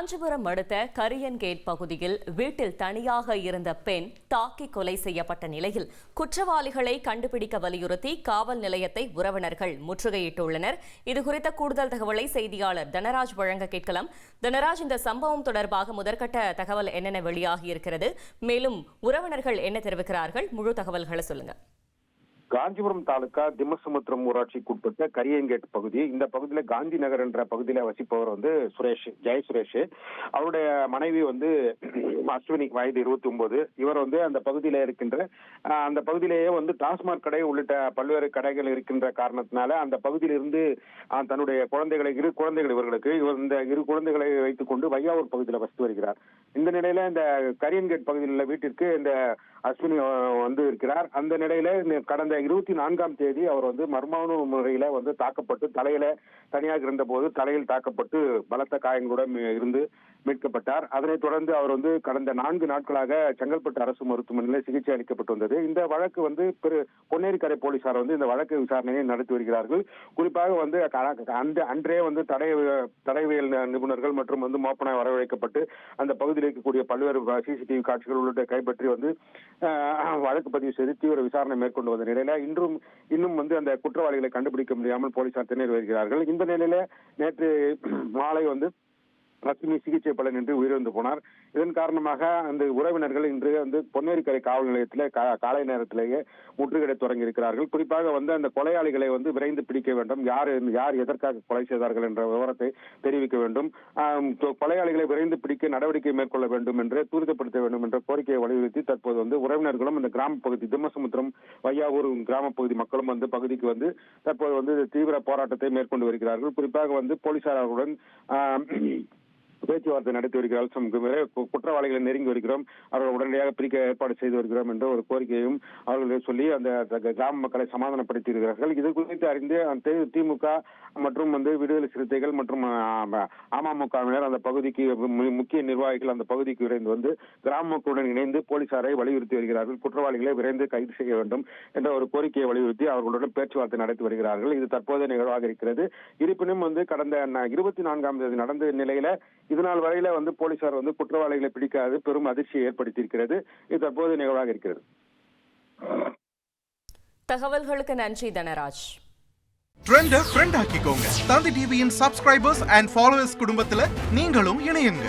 காஞ்சிபுரம் அடுத்த கரியன்கேட் பகுதியில் வீட்டில் தனியாக இருந்த பெண் தாக்கி கொலை செய்யப்பட்ட நிலையில் குற்றவாளிகளை கண்டுபிடிக்க வலியுறுத்தி காவல் நிலையத்தை உறவினர்கள் முற்றுகையிட்டுள்ளனர். இதுகுறித்த கூடுதல் தகவலை செய்தியாளர் தனராஜ் வழங்க கேட்கலாம். தனராஜ் இந்த சம்பவம் தொடர்பாக முதற்கட்ட தகவல் என்னென்ன வெளியாகி இருக்கிறது மேலும் உறவினர்கள் என்ன தெரிவிக்கிறார்கள்? முழு தகவல்களை சொல்லுங்க. காஞ்சிபுரம் தாலுகா திம்மசமுத்திரம் ஊராட்சிக்குட்பட்ட கரியங்கேட் பகுதி. இந்த பகுதியில காந்தி நகர் என்ற பகுதியில வசிப்பவர் வந்து சுரேஷ் ஜெய சுரேஷ். அவருடைய மனைவி வந்து அஸ்வினி வயது இருபத்தி ஒன்பது இவர் வந்து அந்த பகுதியில இருக்கின்ற அந்த பகுதியிலேயே வந்து டாஸ்மாக் கடை உள்ளிட்ட பல்வேறு கடைகள் இருக்கின்ற காரணத்தினால அந்த பகுதியிலிருந்து தன்னுடைய குழந்தைகளை இரு குழந்தைகள் இவர்களுக்கு இவர் இந்த இரு குழந்தைகளை வைத்துக் கொண்டு வையாவூர் பகுதியில் வசித்து வருகிறார். இந்த நிலையில இந்த கரியன்கேட் பகுதியில் உள்ள வீட்டிற்கு இந்த அஸ்வினி வந்து இருக்கிறார். அந்த நிலையில கடந்த இருபத்தி நான்காம் தேதி அவர் வந்து மர்மான முறையில வந்து தாக்கப்பட்டு தலையில தனியாக இருந்த போது தலையில் தாக்கப்பட்டு பலத்த காயங்களுடன் இருந்து மீட்கப்பட்டார். அதனைத் தொடர்ந்து அவர் வந்து கடந்த நான்கு நாட்களாக செங்கல்பட்டு அரசு மருத்துவமனையில் சிகிச்சை அளிக்கப்பட்டு வந்தது. இந்த வழக்கு வந்து பெரு பொன்னேரிக்கரை போலீசார் வந்து இந்த வழக்கு விசாரணையை நடத்தி வருகிறார்கள். குறிப்பாக வந்து அந்த அன்றே வந்து தடை தடைவியல் நிபுணர்கள் மற்றும் வந்து மோப்பனாய் வரவழைக்கப்பட்டு அந்த பகுதியில் இருக்கக்கூடிய பல்வேறு சிசிடிவி காட்சிகள் உள்ளிட்ட கைப்பற்றி வந்து வழக்கு பதிவு செய்து தீவிர விசாரணை மேற்கொண்டு வந்த நிலையில் இன்றும் இன்னும் வந்து அந்த குற்றவாளிகளை கண்டுபிடிக்க முடியாமல் போலீசார் திணறி வருகிறார்கள். இந்த நிலையில நேற்று மாலை வந்து லட்சுமி சிகிச்சை பலனின்றி உயிரிழந்து போனார். இதன் காரணமாக அந்த உறவினர்கள் இன்று வந்து பொன்னேரிக்கரை காவல் நிலையத்தில் காலை நேரத்திலேயே முற்றுகையிட தொடங்கி இருக்கிறார்கள் குறிப்பாக வந்து அந்த கொலையாளிகளை வந்து விரைந்து பிடிக்க வேண்டும். யார் யார் எதற்காக கொலை செய்தார்கள் என்ற விவரத்தை தெரிவிக்க வேண்டும். கொலையாளிகளை விரைந்து பிடிக்க நடவடிக்கை மேற்கொள்ள வேண்டும் என்று துரிதப்படுத்த வேண்டும் என்ற கோரிக்கையை வலியுறுத்தி தற்போது வந்து உறவினர்களும் இந்த கிராம பகுதி திம்மசமுத்திரம் வையாவூர் கிராம பகுதி மக்களும் வந்து பகுதிக்கு வந்து தற்போது வந்து தீவிர போராட்டத்தை மேற்கொண்டு வருகிறார்கள். குறிப்பாக வந்து போலீசார் அவர்களுடன் பேச்சுவார்த்தை நடத்தி வருகிறார்கள் குற்றவாளிகளை நெருங்கி வருகிறோம். அவர்கள் உடனடியாக பிரிக்க ஏற்பாடு செய்து வருகிறோம் என்ற ஒரு கோரிக்கையும் அவர்கள் சொல்லி அந்த கிராம மக்களை சமாதானப்படுத்தி இருக்கிறார்கள் இது குறித்து அறிந்து அந்த திமுக மற்றும் வந்து விடுதலை சிறுத்தைகள் மற்றும் அமமுகவினர் அந்த பகுதிக்கு முக்கிய நிர்வாகிகள் அந்த பகுதிக்கு விரைந்து வந்து கிராம மக்களுடன் இணைந்து போலீசாரை வலியுறுத்தி வருகிறார்கள். குற்றவாளிகளை விரைந்து கைது செய்ய வேண்டும் என்ற ஒரு கோரிக்கையை வலியுறுத்தி அவர்களுடன் பேச்சுவார்த்தை நடத்தி வருகிறார்கள். இது தற்போதைய நிகழ்வாக இருக்கிறது. இருப்பினும் வந்து கடந்த இருபத்தி நான்காம் தேதி நடந்த நிலையில இதனால் வரையில வந்து போலீசார் வந்து குற்றவாளிகளை பிடிக்காது பெரும் அதிர்ச்சியை ஏற்படுத்தி இருக்கிறது இது தற்போதைய நிகழ்வாக இருக்கிறது. தகவல்களுக்கு நன்றி தனராஜ். ட்ரெண்ட ஃப்ரெண்ட் ஆக்கிக்கோங்க. தந்தி டிவியின் சப்ஸ்கிரைபர்ஸ் அண்ட் ஃபாலோவர்ஸ் குடும்பத்துல நீங்களும் இணையுங்க.